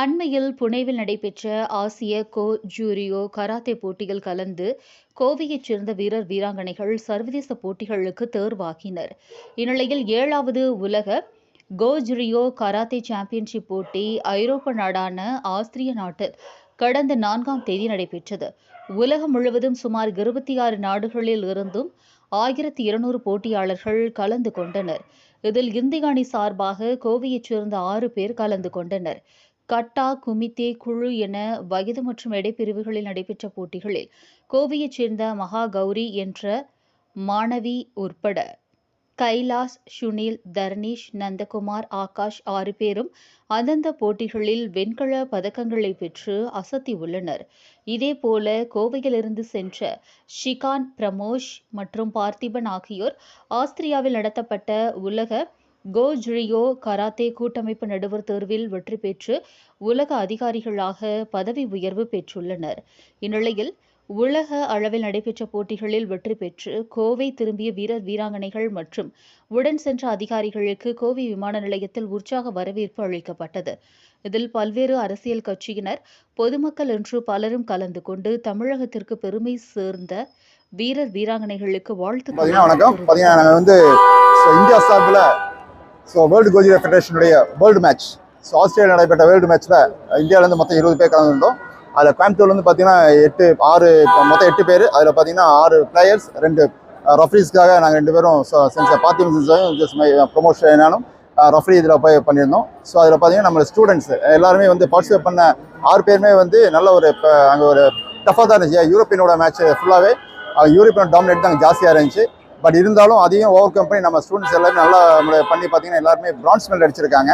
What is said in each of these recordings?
அண்மையில் புனேவில் நடைபெற்ற ஆசிய கோ ஜூரியோ கராத்தே போட்டியில் கலந்து கோவையைச் சேர்ந்த வீரர் வீராங்கனைகள் சர்வதேச போட்டிகளுக்கு தேர்வாகினர். இந்நிலையில் ஏழாவது உலக கோஜுரியோ கராத்தே சாம்பியன்ஷிப் போட்டி ஐரோப்பா நாடான ஆஸ்திரிய நாட்டில் கடந்த நான்காம் தேதி நடைபெற்றது. உலகம் முழுவதும் சுமார் இருபத்தி ஆறு நாடுகளில் இருந்தும் ஆயிரத்தி இருநூறு போட்டியாளர்கள் கலந்து கொண்டனர். இதில் இந்திய அணி சார்பாக கோவையைச் சேர்ந்த ஆறு பேர் கலந்து கொண்டனர். கட்டா குமித்தே குழு என வயது மற்றும் எடைப்பிரிவுகளில் நடைபெற்ற போட்டிகளில் கோவையைச் சேர்ந்த மகா கௌரி என்ற மாணவி உட்பட கைலாஸ் சுனில் தர்னீஷ் நந்தகுமார் ஆகாஷ் ஆறு பேரும் அந்தந்த போட்டிகளில் வெண்கல பதக்கங்களை பெற்று அசத்தி உள்ளனர். இதேபோல கோவையிலிருந்து சென்ற ஷிகான் பிரமோஷ் மற்றும் பார்த்திபன் ஆகியோர் ஆஸ்திரியாவில் நடத்தப்பட்ட உலக கோஜ்ரியோ கராத்தே கூட்டமைப்பு நடுவர் தேர்வில் வெற்றி பெற்று உலக அதிகாரிகளாக பதவி உயர்வு பெற்றுள்ளனர். இந்நிலையில் உலக அளவில் நடைபெற்ற போட்டிகளில் வெற்றி பெற்று கோவை திரும்பிய வீரர் வீராங்கனைகள் மற்றும் உடன் சென்ற அதிகாரிகளுக்கு கோவை விமான நிலையத்தில் உற்சாக வரவேற்பு அளிக்கப்பட்டது. இதில் பல்வேறு அரசியல் கட்சியினர் பொதுமக்கள் என்று பலரும் கலந்து கொண்டு தமிழகத்திற்கு பெருமை சேர்ந்த வீரர் வீராங்கனைகளுக்கு வாழ்த்து வணக்கம். வந்து இந்தியா சார்பில் ஸோ வேர்ல்டு கோஜியா ஃபெடரேஷனுடைய வேர்ல்டு மேட்ச் ஸோ ஆஸ்திரேலியா நடைபெற்ற வேர்ல்டு மேட்ச்சில் இந்தியாவிலேருந்து மொத்தம் இருபது பேர் கலந்துருந்தோம் அதில் கோயம்புத்தூர்லேருந்து பார்த்தீங்கன்னா எட்டு ஆறு மொத்தம் எட்டு பேர். அதில் பார்த்தீங்கன்னா ஆறு பிளேயர்ஸ் ரெண்டு ரெஃப்ரீஸ்க்காக நாங்கள் ரெண்டு பேரும் செஞ்ச பார்த்திபன் செஞ்சோம் என்னும் ரஃப்ரி இதில் போய் பண்ணியிருந்தோம். ஸோ அதில் பார்த்தீங்கன்னா நம்ம ஸ்டூடெண்ட்ஸ் எல்லாருமே வந்து பார்ட்டிசிபேட் பண்ண ஆறு பேருமே வந்து நல்ல ஒரு அங்கே ஒரு டஃபாக தான் இருந்துச்சு. யூரோப்பியனோட மேட்ச் ஃபுல்லாகவே யூரோப்பியன் டாமினேட் தான் ஜாஸ்தியாக இருந்துச்சு. பட் இருந்தாலும் அதையும் ஓவர் கம் பண்ணி நம்ம ஸ்டூடெண்ட்ஸ் எல்லாரும் நல்லா பண்ணி பார்த்தீங்கன்னா எல்லாருமே பிரான்ஸ் மெடல் அடிச்சிருக்காங்க.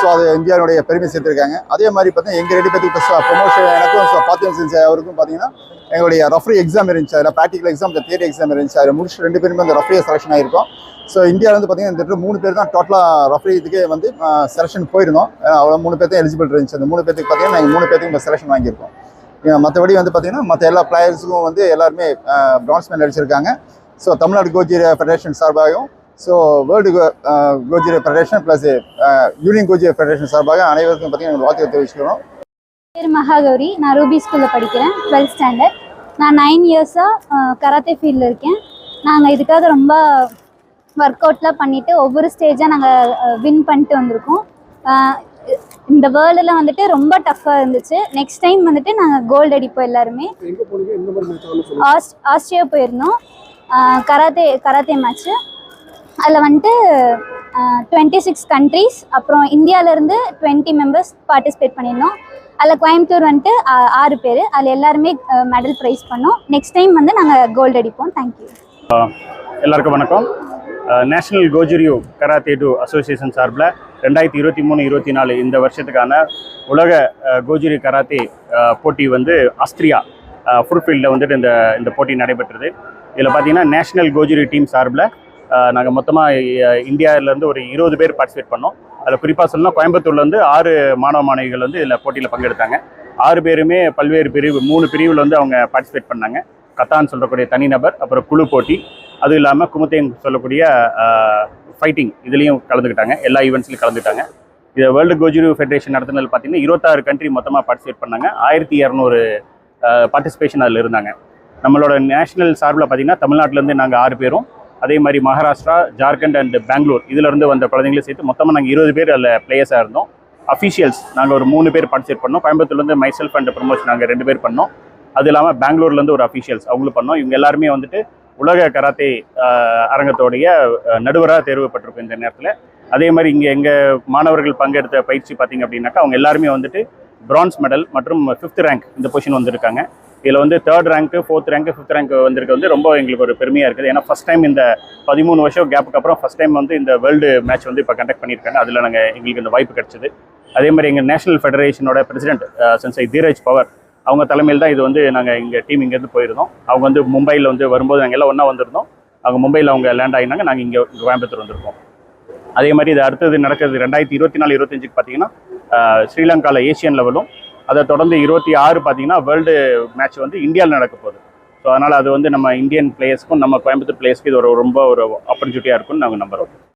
ஸோ அது இந்தியாவுடைய பெருமை சேர்த்துருக்காங்க. அதே மாதிரி பார்த்தீங்கன்னா எங்கள் ரெண்டு பேருக்கு ப்ரொமோஷன் எனக்கும் ஸோ பாத்தியம் செஞ்ச அவருக்கும் பார்த்தீங்கன்னா எங்களுடைய ரஃப்ரி எக்ஸாம் இருந்துச்சு. அதில் ப்ராக்டிகல் எக்ஸாம் இந்த தியரி எக்ஸாம் இருந்துச்சு. அதில் முடிச்சு ரெண்டு பேருமே அந்த ரஃப்ரியை செலெக்ஷன் ஆயிருக்கும். ஸோ இந்தியாவிலேருந்து பார்த்தீங்கன்னா இந்த மூணு பேர் தான் டோட்டலாக ரஃப்ரி இதுக்கே வந்து செலெக்ஷன் போயிருந்தோம். அவ்வளோ மூணு பேர்த்தையும் எலிஜிபிள் இருந்துச்சு. அந்த மூணு பேர்த்துக்கு பார்த்தீங்கன்னா நாங்கள் மூணு பேருக்கு இப்போ செலெக்ஷன் வாங்கியிருக்கோம். மற்றபடி வந்து பார்த்தீங்கன்னா மற்ற எல்லா பிளேயர்ஸுக்கும் வந்து எல்லாருமே பிரான்ஸ் மெடல் அடிச்சிருக்காங்க. ஸோ தமிழ்நாடு கோஜிரியா ஃபெடரேஷன் சார்பாகவும் ஸோ வேர்ல்டு கோஜிரியா ஃபெடரேஷன் ப்ளஸ் யூனியன் கோஜிரியா ஃபெடரேஷன் சார்பாக அனைவருக்கும் பார்த்தீங்கன்னா வாழ்த்து தெரிவிச்சுக்கிறோம். பேர் மகாகௌரி. நான் ரூபி ஸ்கூலில் படிக்கிறேன் டுவெல்த் ஸ்டாண்டர்ட் நான் நைன் இயர்ஸாக கராத்தே ஃபீல்டில் இருக்கேன். நாங்கள் இதுக்காக ரொம்ப ஒர்க் அவுட்லாம் பண்ணிவிட்டு ஒவ்வொரு ஸ்டேஜாக நாங்கள் வின் பண்ணிட்டு வந்திருக்கோம். இந்த வேர்ல்டில் வந்துட்டு ரொம்ப டஃப்பாக இருந்துச்சு. நெக்ஸ்ட் டைம் வந்துட்டு நாங்கள் கோல்டு அடிப்போம் எல்லாருமே. ஆஸ் ஆஸ்திரியா போயிருந்தோம். கராத்தே கராத்தே மேட்ச்சு அதில் வந்துட்டு டுவெண்ட்டி சிக்ஸ் கண்ட்ரீஸ் அப்புறம் இந்தியாவிலேருந்து டுவெண்ட்டி மெம்பர்ஸ் பார்ட்டிசிபேட் பண்ணியிருந்தோம். அதில் கோயம்புத்தூர் வந்துட்டு ஆறு பேர். அதில் எல்லாருமே மெடல் ப்ரைஸ் பண்ணோம். நெக்ஸ்ட் டைம் வந்து நாங்கள் கோல்டு அடிப்போம். தேங்க்யூ எல்லாருக்கும் வணக்கம். நேஷனல் கோஜுரியோ கராத்தே டூ அசோசியேஷன் சார்பில் ரெண்டாயிரத்தி இருபத்தி மூணு இருபத்தி நாலு இந்த வருஷத்துக்கான உலக கோஜுரி கராத்தே போட்டி வந்து ஆஸ்திரியா ஃபுல்ஃபீல்டில் வந்துட்டு இந்த இந்த போட்டி நடைபெற்றது. இதில் பார்த்தீங்கன்னா நேஷனல் கோஜுரி டீம் சார்பில் நாங்கள் மொத்தமாக இந்தியாவிலேருந்து ஒரு இருபது பேர் பார்ட்டிசிபேட் பண்ணோம். அதில் குறிப்பாக சொல்லணும் கோயம்புத்தூர்லேருந்து ஆறு மாணவ மாணவிகள் வந்து இதில் போட்டியில் பங்கெடுத்தாங்க. ஆறு பேருமே பல்வேறு பிரிவு மூணு பிரிவில் வந்து அவங்க பார்ட்டிசிபேட் பண்ணாங்க. கத்தான்னு சொல்லக்கூடிய தனிநபர் அப்புறம் குழு போட்டி. அதுவும் இல்லாமல் குமுத்தேங் சொல்லக்கூடிய ஃபைட்டிங் இதுலேயும் கலந்துக்கிட்டாங்க. எல்லா ஈவெண்ட்ஸ்லையும் கலந்துக்கிட்டாங்க. இதை வேர்ல்டு கோஜுரி ஃபெடரேஷன் நடத்தினது பார்த்தீங்கன்னா இருபத்தாறு கண்ட்ரி மொத்தமாக பார்ட்டிசிபேட் பண்ணாங்க. ஆயிரத்தி இரநூறு பார்ட்டிசிபேஷன் அதில் இருந்தாங்க. நம்மளோட நேஷனல் சார்பில் பார்த்தீங்கன்னா தமிழ்நாட்டிலேருந்து நாங்கள் ஆறு பேரும் அதே மாதிரி மகாராஷ்டிரா ஜார்க்கண்ட் அண்ட் பெங்களூர் இதிலிருந்து வந்த குழந்தைங்களும் சேர்த்து மொத்தமாக நாங்கள் இருபது பேர் அதில் பிளேயர்ஸாக இருந்தோம். அஃபிஷியல்ஸ் நாங்கள் ஒரு மூணு பேர் பார்ட்டிசிபேட் பண்ணோம். கோயம்புத்தூர்லேருந்து மைசெல்ஃப் அண்ட் ப்ரொமோஷன் நாங்கள் ரெண்டு பேர் பண்ணோம். அது இல்லாமல் பெங்களூர்லேருந்து ஒரு அஃபிஷியல்ஸ் அவங்களும் பண்ணோம். இவங்க எல்லாருமே வந்துட்டு உலக கராத்தே அரங்கத்தோடைய நடுவராக தேர்வுப்பட்டிருக்கும் இந்த நேரத்தில். அதே மாதிரி இங்கே எங்கள் மாணவர்கள் பங்கெடுத்த பயிற்சி பார்த்திங்க அப்படின்னாக்கா அவங்க எல்லாருமே வந்துட்டு பிரான்ஸ் மெடல் மற்றும் ஃபிஃப்த் ரேங்க் இந்த பொசிஷன் வந்திருக்காங்க. இதில் வந்து third rank fourth rank fifth rank வந்திருக்கு வந்து ரொம்ப எங்களுக்கு ஒரு பெருமையாக இருக்குது. ஏன்னா ஃபஸ்ட் டைம் இந்த பதிமூணு வருஷம் கேப்புக்கு அப்புறம் ஃபஸ்ட் டைம் வந்து இந்த வேர்ல்டு மேட்ச் வந்து இப்போ கண்டக்ட் பண்ணியிருக்காங்க. அதில் நாங்கள் எங்களுக்கு இந்த வாய்ப்பு கிடச்சிது. அதே மாதிரி எங்கள் நேஷனல் ஃபெடரேஷனோட பிரசிடென்ட் சென்சை தீரஜ் பவர் அவங்க தலைமையில் தான் இது வந்து நாங்கள் இங்கே டீம் இங்கேருந்து போயிருந்தோம். அவங்க வந்து மும்பையில் வந்து வரும்போது நாங்கள் எல்லாம் ஒன்றா வந்திருந்தோம். அவங்க மும்பையில் அவங்க லேண்ட் ஆகினாங்க. நாங்கள் இங்கே கோயம்புத்தூர் வந்திருக்கோம். அதே மாதிரி இது அடுத்தது நடக்கிறது ரெண்டாயிரத்தி இருபத்தி நாலு இருபத்தஞ்சுக்கு பார்த்தீங்கன்னா ஸ்ரீலங்காவில் ஏஷியன் லெவலும் அதை தொடர்ந்து இருபத்தி ஆறு பார்த்தீங்கன்னா வேர்ல்டு மேட்ச் வந்து இந்தியாவில் நடக்க போகுது. ஸோ அதனால் அது வந்து நம்ம இந்தியன் பிளேயர்ஸ்க்கும் நம்ம கோயம்புத்தூர் பிளேயர்ஸ்க்கு இது ஒரு ரொம்ப ஒரு ஆப்பர்ச்சுனிட்டியாக இருக்கும்னு நாங்கள் நம்புகிறோம்